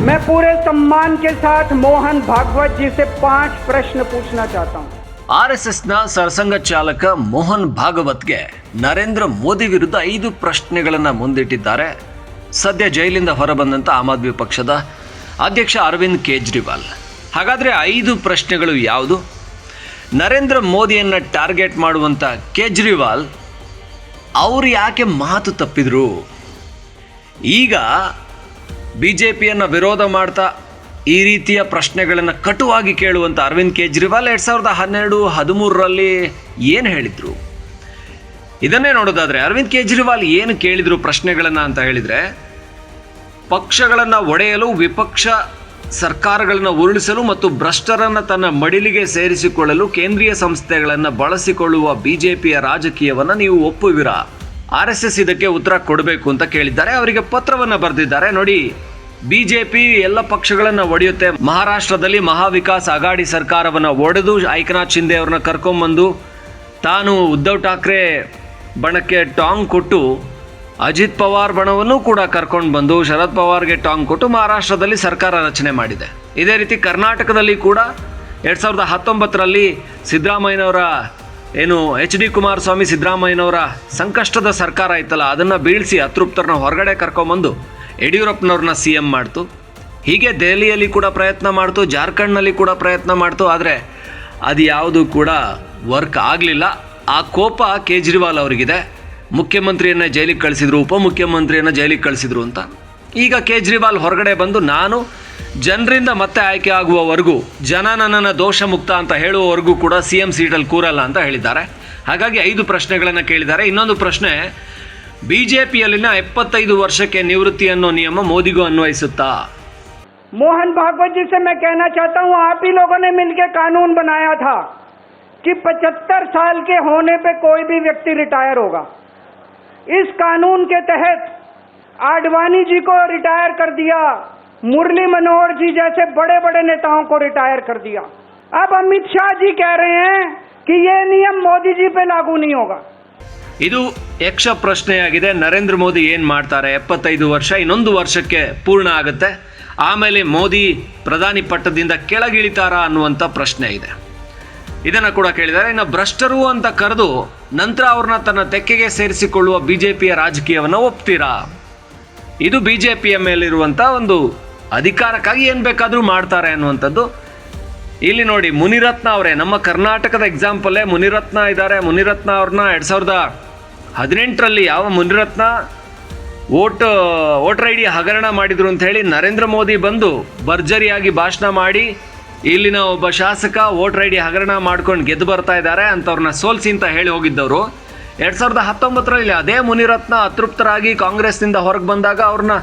मैं पूरे सम्मान के साथ मोहन भागवत जी से पांच प्रश्न पूछना चाहता हूं ಆರ್ ಎಸ್ ಎಸ್ನ ಸರ್ಸಂಘ ಚಾಲಕ ಮೋಹನ್ ಭಾಗವತ್ಗೆ ನರೇಂದ್ರ ಮೋದಿ ವಿರುದ್ಧ ಐದು ಪ್ರಶ್ನೆಗಳನ್ನು ಮುಂದಿಟ್ಟಿದ್ದಾರೆ ಸದ್ಯ ಜೈಲಿಂದ ಹೊರಬಂದಂಥ ಆಮ್ ಆದ್ಮಿ ಪಕ್ಷದ ಅಧ್ಯಕ್ಷ ಅರವಿಂದ್ ಕೇಜ್ರಿವಾಲ್ ಹಾಗಾದರೆ ಐದು ಪ್ರಶ್ನೆಗಳು ಯಾವುದು ನರೇಂದ್ರ ಮೋದಿಯನ್ನು ಟಾರ್ಗೆಟ್ ಮಾಡುವಂಥ ಕೇಜ್ರಿವಾಲ್ ಅವರು ಯಾಕೆ ಮಾತು ತಪ್ಪಿದ್ರು ಈಗ ಬಿ ಜೆ ಪಿಯನ್ನು ವಿರೋಧ ಮಾಡ್ತಾ ಈ ರೀತಿಯ ಪ್ರಶ್ನೆಗಳನ್ನು ಕಟುವಾಗಿ ಕೇಳುವಂಥ ಅರವಿಂದ್ ಕೇಜ್ರಿವಾಲ್ ಎರಡು ಸಾವಿರದ ಹನ್ನೆರಡು ಹದಿಮೂರರಲ್ಲಿ ಏನು ಹೇಳಿದರು? ಇದನ್ನೇ ನೋಡೋದಾದರೆ ಅರವಿಂದ್ ಕೇಜ್ರಿವಾಲ್ ಏನು ಕೇಳಿದರು ಪ್ರಶ್ನೆಗಳನ್ನು ಅಂತ ಹೇಳಿದರೆ, ಪಕ್ಷಗಳನ್ನು ಒಡೆಯಲು, ವಿಪಕ್ಷ ಸರ್ಕಾರಗಳನ್ನು ಉರುಳಿಸಲು ಮತ್ತು ಭ್ರಷ್ಟರನ್ನು ತನ್ನ ಮಡಿಲಿಗೆ ಸೇರಿಸಿಕೊಳ್ಳಲು ಕೇಂದ್ರೀಯ ಸಂಸ್ಥೆಗಳನ್ನು ಬಳಸಿಕೊಳ್ಳುವ ಬಿಜೆಪಿಯ ರಾಜಕೀಯವನ್ನು ನೀವು ಒಪ್ಪುವಿರಾ? ಆರ್ ಎಸ್ ಇದಕ್ಕೆ ಉತ್ತರ ಕೊಡಬೇಕು ಅಂತ ಕೇಳಿದ್ದಾರೆ. ಅವರಿಗೆ ಪತ್ರವನ್ನು ಬರೆದಿದ್ದಾರೆ. ನೋಡಿ, ಬಿಜೆಪಿ ಎಲ್ಲ ಪಕ್ಷಗಳನ್ನು ಒಡೆಯುತ್ತೆ. ಮಹಾರಾಷ್ಟ್ರದಲ್ಲಿ ಮಹಾವಿಕಾಸ್ ಅಗಾಡಿ ಸರ್ಕಾರವನ್ನು ಒಡೆದು ಐಕನಾಥ್ ಶಿಂದೆ ಅವ್ರನ್ನ ಕರ್ಕೊಂಬಂದು ತಾನು ಉದ್ಧವ್ ಠಾಕ್ರೆ ಬಣಕ್ಕೆ ಟಾಂಗ್ ಕೊಟ್ಟು ಅಜಿತ್ ಪವಾರ್ ಬಣವನ್ನು ಕೂಡ ಕರ್ಕೊಂಡು ಬಂದು ಶರದ್ ಪವಾರ್ಗೆ ಟಾಂಗ್ ಕೊಟ್ಟು ಮಹಾರಾಷ್ಟ್ರದಲ್ಲಿ ಸರ್ಕಾರ ರಚನೆ ಮಾಡಿದೆ. ಇದೇ ರೀತಿ ಕರ್ನಾಟಕದಲ್ಲಿ ಕೂಡ ಎರಡು ಸಾವಿರದ ಹತ್ತೊಂಬತ್ತರಲ್ಲಿ ಸಿದ್ದರಾಮಯ್ಯನವರ ಏನು ಎಚ್ ಡಿ ಕುಮಾರಸ್ವಾಮಿ ಸಿದ್ದರಾಮಯ್ಯನವರ ಸಂಕಷ್ಟದ ಸರ್ಕಾರ ಇತ್ತಲ್ಲ ಅದನ್ನು ಬೀಳಿಸಿ ಅತೃಪ್ತರನ್ನ ಹೊರಗಡೆ ಕರ್ಕೊಂಬಂದು ಯಡಿಯೂರಪ್ಪನವ್ರನ್ನ ಸಿ ಎಂ ಮಾಡ್ತು. ಹೀಗೆ ದೆಹಲಿಯಲ್ಲಿ ಕೂಡ ಪ್ರಯತ್ನ ಮಾಡ್ತು, ಜಾರ್ಖಂಡ್ನಲ್ಲಿ ಕೂಡ ಪ್ರಯತ್ನ ಮಾಡ್ತು, ಆದರೆ ಅದು ಯಾವುದು ಕೂಡ ವರ್ಕ್ ಆಗಲಿಲ್ಲ. ಆ ಕೋಪ ಕೇಜ್ರಿವಾಲ್ ಅವರಿಗಿದೆ. ಮುಖ್ಯಮಂತ್ರಿಯನ್ನ ಜೈಲಿಗೆ ಕಳಿಸಿದ್ರು, ಉಪಮುಖ್ಯಮಂತ್ರಿಯನ್ನು ಜೈಲಿಗೆ ಕಳಿಸಿದ್ರು ಅಂತ. ಈಗ ಕೇಜ್ರಿವಾಲ್ ಹೊರಗಡೆ ಬಂದು ನಾನು ಜನರಿಂದ ಮತ್ತೆ ಆಯ್ಕೆ ಆಗುವವರೆಗೂ ಜನ ನನ್ನನ್ನು ದೋಷ ಮುಕ್ತ ಅಂತ ಹೇಳುವವರೆಗೂ ಕೂಡ ಸಿ ಎಂ ಸೀಟಲ್ಲಿ ಕೂರಲ್ಲ ಅಂತ ಹೇಳಿದ್ದಾರೆ ಹಾಗಾಗಿ ಐದು ಪ್ರಶ್ನೆಗಳನ್ನು ಕೇಳಿದ್ದಾರೆ ಇನ್ನೊಂದು ಪ್ರಶ್ನೆ ಬಿ ಜೆ ಪಿಯಲ್ಲಿನ ಎಪ್ಪತ್ತೈದು ವರ್ಷಕ್ಕೆ ನಿವೃತ್ತಿ ಅನ್ನೋ ನಿಯಮ ಮೋದಿಗೂ ಅನ್ವಯಿಸುತ್ತಾ मोहन भागवत जी से मैं कहना चाहता हूं आप ही लोगों ने मिलकर कानून बनाया था कि 75 साल के होने पे कोई भी व्यक्ति रिटायर होगा इस कानून के तहत आडवाणी जी को रिटायर कर दिया मुरली मनोहर जी जैसे बड़े बड़े नेताओं को रिटायर कर दिया अब अमित शाह जी कह रहे हैं कि ये नियम मोदी जी पे लागू नहीं होगा ಇದು ಯಕ್ಷ ಪ್ರಶ್ನೆಯಾಗಿದೆ ನರೇಂದ್ರ ಮೋದಿ ಏನು ಮಾಡ್ತಾರೆ ಎಪ್ಪತ್ತೈದು ವರ್ಷ ಇನ್ನೊಂದು ವರ್ಷಕ್ಕೆ ಪೂರ್ಣ ಆಗುತ್ತೆ ಆಮೇಲೆ ಮೋದಿ ಪ್ರಧಾನಿ ಪಟ್ಟದಿಂದ ಕೆಳಗಿಳಿತಾರಾ ಅನ್ನುವಂಥ ಪ್ರಶ್ನೆ ಇದೆ ಇದನ್ನು ಕೂಡ ಕೇಳಿದ್ದಾರೆ ಇನ್ನು ಭ್ರಷ್ಟರು ಅಂತ ಕರೆದು ನಂತರ ಅವ್ರನ್ನ ತನ್ನ ತೆಕ್ಕೆಗೆ ಸೇರಿಸಿಕೊಳ್ಳುವ ಬಿ ಜೆ ಪಿಯ ರಾಜಕೀಯವನ್ನು ಒಪ್ತೀರಾ ಇದು ಬಿ ಜೆ ಪಿಯ ಮೇಲಿರುವಂಥ ಒಂದು ಅಧಿಕಾರಕ್ಕಾಗಿ ಏನು ಬೇಕಾದರೂ ಮಾಡ್ತಾರೆ ಅನ್ನುವಂಥದ್ದು. ಇಲ್ಲಿ ನೋಡಿ, ಮುನಿರತ್ನ ಅವರೇ, ನಮ್ಮ ಕರ್ನಾಟಕದ ಎಕ್ಸಾಂಪಲ್ಲೇ ಮುನಿರತ್ನ ಇದ್ದಾರೆ. ಮುನಿರತ್ನ ಅವ್ರನ್ನ ಎರಡು ಸಾವಿರದ ಹದಿನೆಂಟರಲ್ಲಿ ಯಾವ Munirathna vote, voter I D ಹಗರಣ ಮಾಡಿದ್ರು ಅಂತ ಹೇಳಿ ನರೇಂದ್ರ ಮೋದಿ ಬಂದು ಭರ್ಜರಿಯಾಗಿ ಭಾಷಣ ಮಾಡಿ, ಇಲ್ಲಿನ ಒಬ್ಬ ಶಾಸಕ ವೋಟರ್ ಐ ಡಿ ಹಗರಣ ಮಾಡ್ಕೊಂಡು ಗೆದ್ದು ಬರ್ತಾ ಇದ್ದಾರೆ ಅಂಥವ್ರನ್ನ ಸೋಲ್ಸಿ ಅಂತ ಹೇಳಿ ಹೋಗಿದ್ದವರು. ಎರಡು ಸಾವಿರದ ಹತ್ತೊಂಬತ್ತರಲ್ಲಿ ಅದೇ ಮುನಿರತ್ನ ಅತೃಪ್ತರಾಗಿ ಕಾಂಗ್ರೆಸ್ನಿಂದ ಹೊರಗೆ ಬಂದಾಗ ಅವ್ರನ್ನ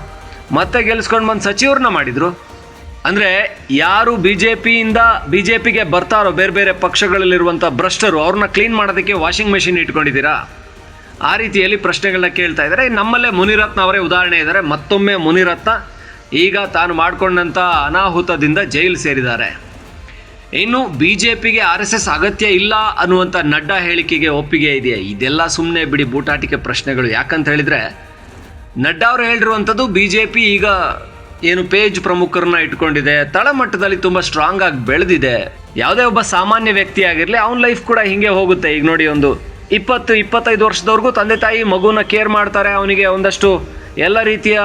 ಮತ್ತೆ ಗೆಲ್ಸ್ಕೊಂಡು ಬಂದು ಸಚಿವರನ್ನ ಮಾಡಿದರು. ಅಂದರೆ ಯಾರು ಬಿ ಜೆ ಪಿಯಿಂದ ಬಿ ಜೆ ಪಿಗೆ ಬರ್ತಾರೋ ಬೇರೆ ಬೇರೆ ಪಕ್ಷಗಳಲ್ಲಿರುವಂಥ ಭ್ರಷ್ಟರು ಅವ್ರನ್ನ ಕ್ಲೀನ್ ಮಾಡೋದಕ್ಕೆ ವಾಷಿಂಗ್ ಮೆಷಿನ್ ಇಟ್ಕೊಂಡಿದ್ದೀರಾ? ಆ ರೀತಿಯಲ್ಲಿ ಪ್ರಶ್ನೆಗಳನ್ನ ಕೇಳ್ತಾ ಇದ್ದಾರೆ. ನಮ್ಮಲ್ಲೇ ಮುನಿರತ್ನ ಅವರೇ ಉದಾಹರಣೆ ಇದ್ದಾರೆ. ಮತ್ತೊಮ್ಮೆ ಮುನಿರತ್ನ ಈಗ ತಾನು ಮಾಡಿಕೊಂಡಂಥ ಅನಾಹುತದಿಂದ ಜೈಲು ಸೇರಿದ್ದಾರೆ. ಇನ್ನು ಬಿ ಜೆ ಪಿಗೆ ಆರ್ ಎಸ್ ಎಸ್ ಅಗತ್ಯ ಇಲ್ಲ ಅನ್ನುವಂಥ ನಡ್ಡಾ ಹೇಳಿಕೆಗೆ ಒಪ್ಪಿಗೆ ಇದೆಯಾ? ಇದೆಲ್ಲ ಸುಮ್ಮನೆ ಬಿಡಿ ಬೂಟಾಟಿಕೆ ಪ್ರಶ್ನೆಗಳು. ಯಾಕಂತ ಹೇಳಿದರೆ ನಡ್ಡಾ ಅವರು ಹೇಳಿರುವಂಥದ್ದು ಬಿ ಜೆ ಪಿ ಈಗ ಏನು ಪೇಜ್ ಪ್ರಮುಖರನ್ನ ಇಟ್ಕೊಂಡಿದೆ, ತಳಮಟ್ಟದಲ್ಲಿ ತುಂಬ ಸ್ಟ್ರಾಂಗ್ ಆಗಿ ಬೆಳೆದಿದೆ. ಯಾವುದೇ ಒಬ್ಬ ಸಾಮಾನ್ಯ ವ್ಯಕ್ತಿ ಆಗಿರಲಿ, ಅವನ ಲೈಫ್ ಕೂಡ ಹಿಂಗೆ ಹೋಗುತ್ತೆ. ಈಗ ನೋಡಿ ಒಂದು ಇಪ್ಪತ್ತು, ಇಪ್ಪತ್ತೈದು ವರ್ಷದವರೆಗೂ ತಂದೆ ತಾಯಿ ಮಗುನ ಕೇರ್ ಮಾಡ್ತಾರೆ, ಅವನಿಗೆ ಒಂದಷ್ಟು ಎಲ್ಲ ರೀತಿಯ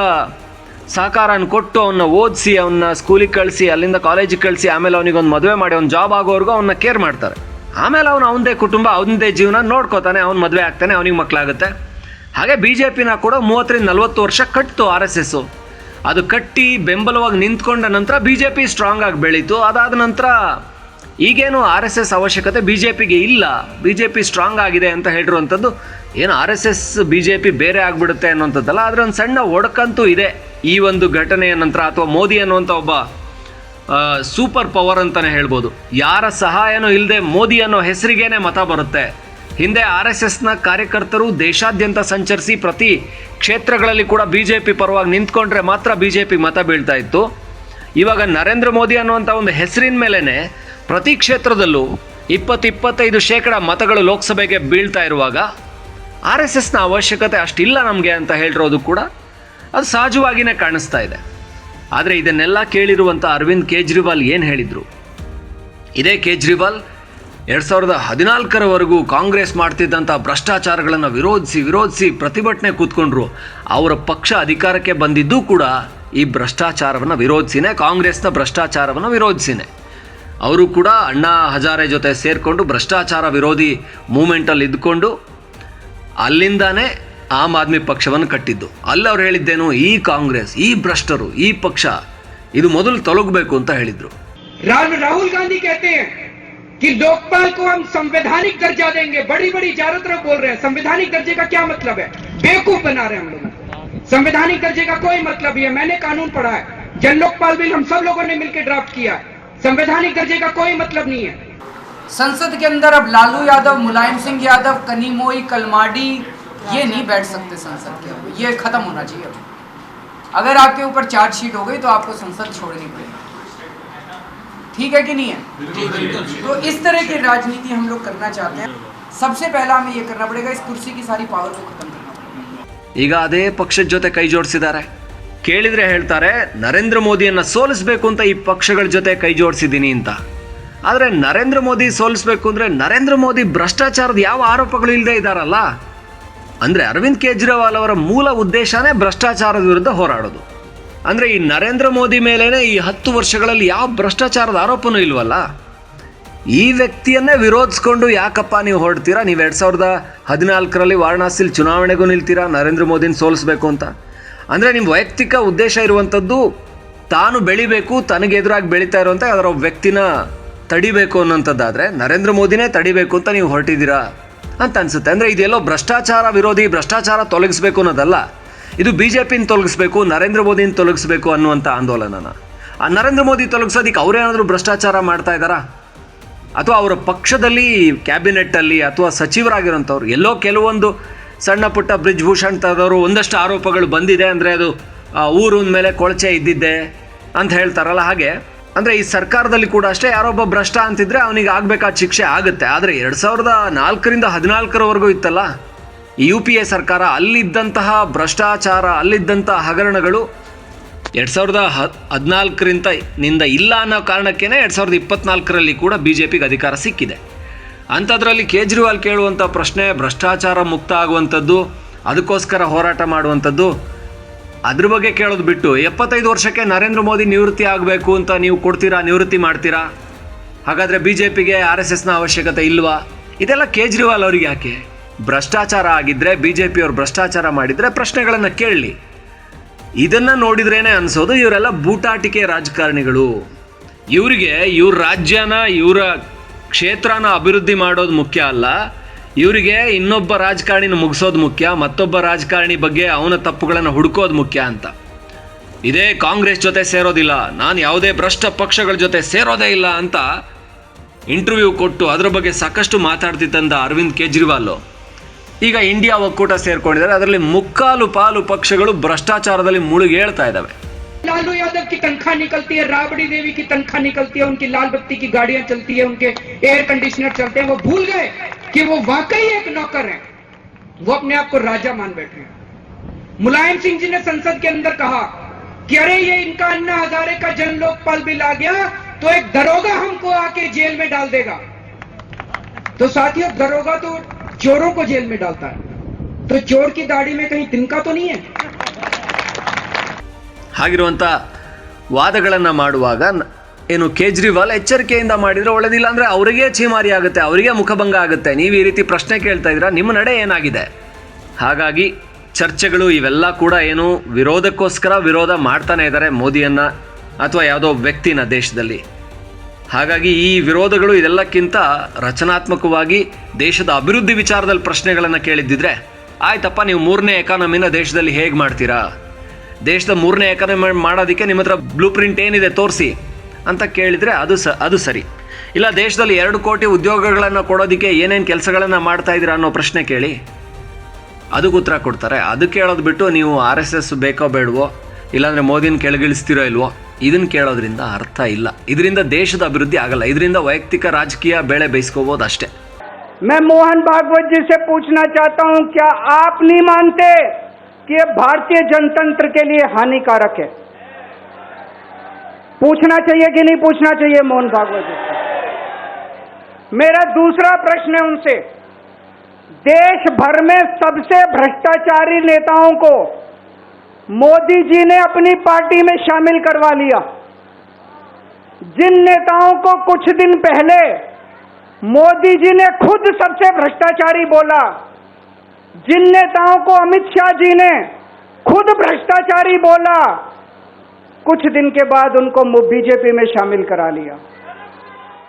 ಸಹಕಾರನ ಕೊಟ್ಟು ಅವನ್ನ ಓದಿಸಿ ಅವನ್ನ ಸ್ಕೂಲಿಗೆ ಕಳಿಸಿ, ಅಲ್ಲಿಂದ ಕಾಲೇಜಿಗೆ ಕಳಿಸಿ, ಆಮೇಲೆ ಅವನಿಗೆ ಒಂದು ಮದುವೆ ಮಾಡಿ, ಅವ್ನು ಜಾಬ್ ಆಗೋವರೆಗೂ ಅವನ್ನ ಕೇರ್ ಮಾಡ್ತಾರೆ. ಆಮೇಲೆ ಅವನು ಅವನದೇ ಕುಟುಂಬ, ಅವನದೇ ಜೀವನ ನೋಡ್ಕೋತಾನೆ, ಅವ್ನು ಮದುವೆ ಆಗ್ತಾನೆ, ಅವನಿಗೆ ಮಕ್ಕಳಾಗುತ್ತೆ ಹಾಗೆ ಬಿ ಜೆ ಪಿನ ಕೂಡ ಮೂವತ್ತರಿಂದ ನಲವತ್ತು ವರ್ಷ ಕಟ್ಟಿತು ಆರ್ ಎಸ್ ಎಸ್ಸು. ಅದು ಕಟ್ಟಿ ಬೆಂಬಲವಾಗಿ ನಿಂತ್ಕೊಂಡ ನಂತರ ಬಿ ಜೆ ಪಿ ಸ್ಟ್ರಾಂಗ್ ಆಗಿ ಬೆಳೀತು. ಅದಾದ ನಂತರ ಈಗೇನು ಆರ್ ಎಸ್ ಎಸ್ ಅವಶ್ಯಕತೆ ಬಿ ಜೆ ಪಿಗೆ ಇಲ್ಲ. ಬಿ ಜೆ ಪಿ ಸ್ಟ್ರಾಂಗ್ ಆಗಿದೆ ಅಂತ ಹೇಳಿರುವಂಥದ್ದು ಏನು R S S B J P ಬೇರೆ ಆಗಿಬಿಡುತ್ತೆ ಅನ್ನೋಂಥದ್ದಲ್ಲ ಆದರೆ ಒಂದು ಸಣ್ಣ ಒಡಕಂತೂ ಇದೆ ಈ ಒಂದು ಘಟನೆಯ ನಂತರ ಅಥವಾ ಮೋದಿ ಅನ್ನುವಂಥ ಒಬ್ಬ ಸೂಪರ್ ಪವರ್ ಅಂತಲೇ ಹೇಳ್ಬೋದು. ಯಾರ ಸಹಾಯನೂ ಇಲ್ಲದೆ ಮೋದಿ ಅನ್ನೋ ಹೆಸರಿಗೇನೆ ಮತ ಬರುತ್ತೆ. ಹಿಂದೆ ಆರ್ ಎಸ್ ಎಸ್ನ ಕಾರ್ಯಕರ್ತರು ದೇಶಾದ್ಯಂತ ಸಂಚರಿಸಿ ಪ್ರತಿ ಕ್ಷೇತ್ರಗಳಲ್ಲಿ ಕೂಡ ಬಿ ಜೆ ಪಿ ಪರವಾಗಿ ನಿಂತ್ಕೊಂಡ್ರೆ ಮಾತ್ರ ಬಿ ಜೆ ಪಿ ಮತ ಬೀಳ್ತಾ ಇತ್ತು. ಇವಾಗ ನರೇಂದ್ರ ಮೋದಿ ಅನ್ನುವಂಥ ಒಂದು ಹೆಸರಿನ ಮೇಲೇ ಪ್ರತಿ ಕ್ಷೇತ್ರದಲ್ಲೂ ಇಪ್ಪತ್ತು ಇಪ್ಪತ್ತೈದು ಶೇಕಡ ಮತಗಳು ಲೋಕಸಭೆಗೆ ಬೀಳ್ತಾ ಇರುವಾಗ ಆರ್ ಎಸ್ ಎಸ್ನ ಅವಶ್ಯಕತೆ ಅಷ್ಟಿಲ್ಲ ನಮಗೆ ಅಂತ ಹೇಳಿರೋದು ಕೂಡ ಅದು ಸಹಜವಾಗಿಯೇ ಕಾಣಿಸ್ತಾ ಇದೆ. ಆದರೆ ಇದನ್ನೆಲ್ಲ ಕೇಳಿರುವಂಥ ಅರವಿಂದ್ ಕೇಜ್ರಿವಾಲ್ ಏನು ಹೇಳಿದರು? ಇದೇ ಕೇಜ್ರಿವಾಲ್ ಎರಡು ಸಾವಿರದ ಹದಿನಾಲ್ಕರವರೆಗೂ ಕಾಂಗ್ರೆಸ್ ಮಾಡ್ತಿದ್ದಂಥ ಭ್ರಷ್ಟಾಚಾರಗಳನ್ನು ವಿರೋಧಿಸಿ ವಿರೋಧಿಸಿ ಪ್ರತಿಭಟನೆ ಕೂತ್ಕೊಂಡ್ರು. ಅವರ ಪಕ್ಷ ಅಧಿಕಾರಕ್ಕೆ ಬಂದಿದ್ದೂ ಕೂಡ ಈ ಭ್ರಷ್ಟಾಚಾರವನ್ನು ವಿರೋಧಿಸಿನೇ, ಕಾಂಗ್ರೆಸ್ನ ಭ್ರಷ್ಟಾಚಾರವನ್ನು ವಿರೋಧಿಸಿನೇ. ಅವರು ಕೂಡ ಅಣ್ಣಾ ಹಜಾರೆ ಜೊತೆ ಸೇರಿಕೊಂಡು ಭ್ರಷ್ಟಾಚಾರ ವಿರೋಧಿ ಮೂಮೆಂಟಲ್ಲಿ ಇದ್ಕೊಂಡು ಅಲ್ಲಿಂದಾನೇ ಆಮ್ ಆದ್ಮಿ ಪಕ್ಷವನ್ನು ಕಟ್ಟಿದ್ದು. ಅಲ್ಲಿ ಅವ್ರು ಹೇಳಿದ್ದೇನು, ಈ ಕಾಂಗ್ರೆಸ್, ಈ ಭ್ರಷ್ಟರು, ಈ ಪಕ್ಷ, ಇದು ಮೊದಲು ತೊಲಗಬೇಕು ಅಂತ ಹೇಳಿದರು. ರಾಹುಲ್ ಗಾಂಧಿ कि लोकपाल को हम संवैधानिक दर्जा देंगे। बड़ी बड़ी तरफ़ बोल रहे हैं। संवैधानिक दर्जे का क्या मतलब है? बेवकूफ़ बना रहे हैं हम लोग। संवैधानिक दर्जे का कोई मतलब ही है। मैंने कानून पढ़ा है। जन लोकपाल बिल हम सब लोगों ने मिलकर ड्राफ्ट किया। संवैधानिक दर्जे का कोई मतलब नहीं है। संसद के अंदर अब लालू यादव, मुलायम सिंह यादव कनीमोई कलमाडी, ये नहीं बैठ सकते संसद के ये खत्म होना चाहिए अगर आपके ऊपर चार्जशीट हो गई तो आपको संसद छोड़नी पड़ेगी। ठीक है कि नहीं है तो इस तरह की राजनीति हम लोग करना चाहते हैं सबसे पहला हमें ये करना पड़ेगा इस कुर्सी की सारी पावर को खत्म करना पड़ेगा ಈಗ ಅದೇ ಪಕ್ಷದ ಜೊತೆ ಕೈ ಜೋಡಿಸಿದ್ದಾರೆ ಕೇಳಿದ್ರೆ ಹೇಳ್ತಾರೆ ನರೇಂದ್ರ ಮೋದಿಯನ್ನ ಸೋಲಿಸಬೇಕು ಅಂತ ಈ ಪಕ್ಷಗಳ ಜೊತೆ ಕೈ ಜೋಡಿಸಿದ್ದೀನಿ ಅಂತ ಆದರೆ ನರೇಂದ್ರ ಮೋದಿ ಸೋಲಿಸಬೇಕು ಅಂದ್ರೆ ನರೇಂದ್ರ ಮೋದಿ ಭ್ರಷ್ಟಾಚಾರದ ಯಾವ ಆರೋಪಗಳು ಇಲ್ಲದೆ ಇದ್ದಾರಲ್ಲ ಅಂದ್ರೆ ಅರವಿಂದ್ ಕೇಜ್ರಿವಾಲ್ ಅವರ ಮೂಲ ಉದ್ದೇಶನೇ ಭ್ರಷ್ಟಾಚಾರದ ವಿರುದ್ಧ ಹೋರಾಡೋದು ಅಂದ್ರೆ ಈ ನರೇಂದ್ರ ಮೋದಿ ಮೇಲೇ ಈ ಹತ್ತು ವರ್ಷಗಳಲ್ಲಿ ಯಾವ ಭ್ರಷ್ಟಾಚಾರದ ಆರೋಪನೂ ಇಲ್ವಲ್ಲ? ಈ ವ್ಯಕ್ತಿಯನ್ನೇ ವಿರೋಧಿಸ್ಕೊಂಡು ಯಾಕಪ್ಪ ನೀವು ಹೊರಡ್ತೀರಾ? ನೀವು ಎರಡು ಸಾವಿರದ ಹದಿನಾಲ್ಕರಲ್ಲಿ ವಾರಣಾಸಿಲಿ ಚುನಾವಣೆಗೂ ನಿಲ್ತೀರಾ? ನರೇಂದ್ರ ಮೋದಿನ ಸೋಲಿಸ್ಬೇಕು ಅಂತ. ಅಂದರೆ ನಿಮ್ಮ ವೈಯಕ್ತಿಕ ಉದ್ದೇಶ ಇರುವಂಥದ್ದು ತಾನು ಬೆಳಿಬೇಕು, ತನಗೆ ಎದುರಾಗಿ ಬೆಳೀತಾ ಇರುವಂಥ ಅದರ ವ್ಯಕ್ತಿನ ತಡಿಬೇಕು ಅನ್ನೋಂಥದ್ದಾದರೆ ನರೇಂದ್ರ ಮೋದಿನೇ ತಡಿಬೇಕು ಅಂತ ನೀವು ಹೊರಟಿದ್ದೀರಾ ಅಂತ ಅನ್ಸುತ್ತೆ. ಅಂದರೆ ಇದೆಲ್ಲೋ ಭ್ರಷ್ಟಾಚಾರ ವಿರೋಧಿ, ಭ್ರಷ್ಟಾಚಾರ ತೊಲಗಿಸ್ಬೇಕು ಅನ್ನೋದಲ್ಲ. ಇದು ಬಿ ಜೆ ಪಿನ ತೊಲಗಿಸ್ಬೇಕು, ನರೇಂದ್ರ ಮೋದಿನ ತೊಲಗಿಸ್ಬೇಕು ಅನ್ನುವಂಥ ಆಂದೋಲನನ. ಆ ನರೇಂದ್ರ ಮೋದಿ ತೊಲಗಿಸೋದಕ್ಕೆ ಅವರೇನಾದರೂ ಭ್ರಷ್ಟಾಚಾರ ಮಾಡ್ತಾ ಇದ್ದಾರಾ? ಅಥವಾ ಅವರ ಪಕ್ಷದಲ್ಲಿ ಕ್ಯಾಬಿನೆಟ್ಟಲ್ಲಿ ಅಥವಾ ಸಚಿವರಾಗಿರೋಂಥವ್ರು, ಎಲ್ಲೋ ಕೆಲವೊಂದು ಸಣ್ಣ ಪುಟ್ಟ ಬ್ರಿಜ್ ಭೂಷಣ್ ತದವರು ಒಂದಷ್ಟು ಆರೋಪಗಳು ಬಂದಿದೆ ಅಂದರೆ ಅದು ಊರಿನ ಮೇಲೆ ಕೊಳಚೆ ಇದ್ದಿದ್ದೆ ಅಂತ ಹೇಳ್ತಾರಲ್ಲ ಹಾಗೆ. ಅಂದರೆ ಈ ಸರ್ಕಾರದಲ್ಲಿ ಕೂಡ ಅಷ್ಟೇ ಯಾರೊಬ್ಬ ಭ್ರಷ್ಟ ಅಂತಿದ್ರೆ ಅವನಿಗೆ ಆಗಬೇಕಾದ ಶಿಕ್ಷೆ ಆಗುತ್ತೆ. ಆದರೆ ಎರಡು ಸಾವಿರದ ನಾಲ್ಕರಿಂದ ಹದಿನಾಲ್ಕರವರೆಗೂ ಇತ್ತಲ್ಲ? ಯು ಪಿ ಎ ಸರ್ಕಾರ ಅಲ್ಲಿದ್ದಂತಹ ಭ್ರಷ್ಟಾಚಾರ ಅಲ್ಲಿದ್ದಂತಹ ಹಗರಣಗಳು ಎರಡು ಸಾವಿರದ ಹದಿನಾಲ್ಕರಿಂದ ನಿಂದ ಇಲ್ಲ ಅನ್ನೋ ಕಾರಣಕ್ಕೇ ಎರಡು ಸಾವಿರದ ಇಪ್ಪತ್ನಾಲ್ಕರಲ್ಲಿ ಕೂಡ ಬಿ ಜೆ ಪಿಗೆ ಅಧಿಕಾರ ಸಿಕ್ಕಿದೆ. ಅಂಥದ್ರಲ್ಲಿ ಕೇಜ್ರಿವಾಲ್ ಕೇಳುವಂಥ ಪ್ರಶ್ನೆ, ಭ್ರಷ್ಟಾಚಾರ ಮುಕ್ತ ಆಗುವಂಥದ್ದು, ಅದಕ್ಕೋಸ್ಕರ ಹೋರಾಟ ಮಾಡುವಂಥದ್ದು, ಅದ್ರ ಬಗ್ಗೆ ಕೇಳೋದು ಬಿಟ್ಟು ಎಪ್ಪತ್ತೈದು ವರ್ಷಕ್ಕೆ ನರೇಂದ್ರ ಮೋದಿ ನಿವೃತ್ತಿ ಆಗಬೇಕು ಅಂತ ನೀವು ಕೊಡ್ತೀರಾ, ನಿವೃತ್ತಿ ಮಾಡ್ತೀರಾ? ಹಾಗಾದರೆ ಬಿ ಜೆ ಪಿಗೆ ಆರ್ ಎಸ್ ಎಸ್ನ ಅವಶ್ಯಕತೆ ಇಲ್ವಾ? ಇದೆಲ್ಲ ಕೇಜ್ರಿವಾಲ್ ಅವರಿಗೆ ಯಾಕೆ? ಭ್ರಷ್ಟಾಚಾರ ಆಗಿದ್ದರೆ ಬಿ ಜೆ ಪಿಯವ್ರು ಭ್ರಷ್ಟಾಚಾರ ಮಾಡಿದರೆ ಪ್ರಶ್ನೆಗಳನ್ನು ಕೇಳಲಿ ಇದನ್ನ ನೋಡಿದ್ರೇನೆ ಅನ್ಸೋದು ಇವರೆಲ್ಲ ಬೂಟಾಟಿಕೆ ರಾಜಕಾರಣಿಗಳು. ಇವರಿಗೆ ಇವ್ರ ರಾಜ್ಯನ, ಇವರ ಕ್ಷೇತ್ರನ ಅಭಿವೃದ್ಧಿ ಮಾಡೋದು ಮುಖ್ಯ ಅಲ್ಲ. ಇವರಿಗೆ ಇನ್ನೊಬ್ಬ ರಾಜಕಾರಣಿನ ಮುಗಿಸೋದು ಮುಖ್ಯ, ಮತ್ತೊಬ್ಬ ರಾಜಕಾರಣಿ ಬಗ್ಗೆ ಅವನ ತಪ್ಪುಗಳನ್ನು ಹುಡುಕೋದು ಮುಖ್ಯ ಅಂತ. ಇದೇ ಕಾಂಗ್ರೆಸ್ ಜೊತೆ ಸೇರೋದಿಲ್ಲ, ನಾನು ಯಾವುದೇ ಭ್ರಷ್ಟ ಪಕ್ಷಗಳ ಜೊತೆ ಸೇರೋದೇ ಇಲ್ಲ ಅಂತ ಇಂಟರ್ವ್ಯೂ ಕೊಟ್ಟು ಅದ್ರ ಬಗ್ಗೆ ಸಾಕಷ್ಟು ಮಾತಾಡ್ತಿದ್ದಂಥ ಅರವಿಂದ್ ಕೇಜ್ರಿವಾಲ್. ಈಗ ಇಂಡಿಯಾ ಒಕ್ಕೂಟ ಸೇರ್ಕೊಂಡಿದ್ದಾರೆ ಅದರಲ್ಲಿ ಮುಕ್ಕಾಲು ಪಾಲು ಪಕ್ಷಗಳು ಭ್ರಷ್ಟಾಚಾರದಲ್ಲಿ ಮುಳುಗಿ ಹೇಳ್ತಾ ಇದ್ದಾವೆ लालू यादव की तनख्वाह निकलती है राबड़ी देवी की तनख्वाह निकलती है उनकी लाल बत्ती की गाड़ियां चलती है उनके एयर कंडीशनर चलते हैं वो भूल गए कि वो वाकई एक नौकर है वो अपने आप को राजा मान बैठे हैं मुलायम सिंह जी ने संसद के अंदर कहा कि अरे ये इनका अन्ना हजारे का जन लोकपाल बिल आ गया तो एक दरोगा हमको आके जेल में डाल देगा तो साथियों दरोगा तो चोरों को जेल में डालता है तो चोर की दाढ़ी में कहीं तिनका तो नहीं है ಹಾಗಿರುವಂಥ ವಾದಗಳನ್ನು ಮಾಡುವಾಗ ನ- ಏನು ಕೇಜ್ರಿವಾಲ್ ಎಚ್ಚರಿಕೆಯಿಂದ ಮಾಡಿದರೆ ಒಳ್ಳೇದಿಲ್ಲ ಅಂದರೆ ಅವರಿಗೆ ಚೀಮಾರಿ ಆಗುತ್ತೆ ಅವರಿಗೆ ಮುಖಭಂಗ ಆಗುತ್ತೆ ನೀವು ಈ ರೀತಿ ಪ್ರಶ್ನೆ ಕೇಳ್ತಾ ಇದ್ದೀರಾ ನಿಮ್ಮ ನಡೆ ಏನಾಗಿದೆ ಹಾಗಾಗಿ ಚರ್ಚೆಗಳು ಇವೆಲ್ಲ ಕೂಡ ಏನು ವಿರೋಧಕ್ಕೋಸ್ಕರ ವಿರೋಧ ಮಾಡ್ತಾನೆ ಇದ್ದಾರೆ ಮೋದಿಯನ್ನು ಅಥವಾ ಯಾವುದೋ ವ್ಯಕ್ತಿನ ದೇಶದಲ್ಲಿ ಹಾಗಾಗಿ ಈ ವಿರೋಧಗಳು ಇದೆಲ್ಲಕ್ಕಿಂತ ರಚನಾತ್ಮಕವಾಗಿ ದೇಶದ ಅಭಿವೃದ್ಧಿ ವಿಚಾರದಲ್ಲಿ ಪ್ರಶ್ನೆಗಳನ್ನು ಕೇಳಿದ್ದಿದ್ರೆ, ಆಯ್ತಪ್ಪ, ನೀವು ಮೂರನೇ ಎಕಾನಮಿನ ದೇಶದಲ್ಲಿ ಹೇಗೆ ಮಾಡ್ತೀರಾ? ದೇಶದ ಮೂರನೇ ಎಕಾನಮಿ ಮಾಡೋದಕ್ಕೆ ನಿಮ್ಮ ಹತ್ರ ಬ್ಲೂ ಪ್ರಿಂಟ್ ಏನಿದೆ ತೋರಿಸಿ ಅಂತ ಕೇಳಿದರೆ ಅದು ಸ, ಅದು ಸರಿ. ಇಲ್ಲ, ದೇಶದಲ್ಲಿ ಎರಡು ಕೋಟಿ ಉದ್ಯೋಗಗಳನ್ನು ಕೊಡೋದಕ್ಕೆ ಏನೇನು ಕೆಲಸಗಳನ್ನು ಮಾಡ್ತಾ ಇದ್ದೀರಾ ಅನ್ನೋ ಪ್ರಶ್ನೆ ಕೇಳಿ ಅದಕ್ಕೆ ಉತ್ತರ ಕೊಡ್ತಾರೆ. ಅದು ಕೇಳೋದು ಬಿಟ್ಟು ನೀವು ಆರ್ ಎಸ್ ಎಸ್ ಬೇಕೋ ಬೇಡವೋ ಇಲ್ಲಾಂದರೆ ಮೋದಿನ ಕೆಳಗಿಳಿಸ್ತಿರೋ ಇಲ್ವೋ ಇದನ್ನು ಕೇಳೋದ್ರಿಂದ ಅರ್ಥ ಇಲ್ಲ ಇದರಿಂದ ದೇಶದ ಅಭಿವೃದ್ಧಿ ಆಗಲ್ಲ ಇದರಿಂದ ವೈಯಕ್ತಿಕ ರಾಜಕೀಯ ಬೇಳೆ ಬೇಯಿಸ್ಕೋಬೋದು ಅಷ್ಟೇ मैं मोहन भागवत जी से पूछना चाहता हूं क्या आप नहीं मानते कि ये भारतीय जनतंत्र के लिए हानिकारक है पूछना चाहिए कि नहीं पूछना चाहिए मोहन भागवत जी से मेरा दूसरा प्रश्न है उनसे देश भर में सबसे भ्रष्टाचारी नेताओं को मोदी जी ने अपनी पार्टी में शामिल करवा लिया। जिन नेताओं को कुछ दिन पहले मोदी जी ने खुद सबसे भ्रष्टाचारी बोला, जिन नेताओं को अमित शाह जी ने खुद भ्रष्टाचारी बोला, कुछ दिन के बाद उनको बीजेपी में शामिल करा लिया।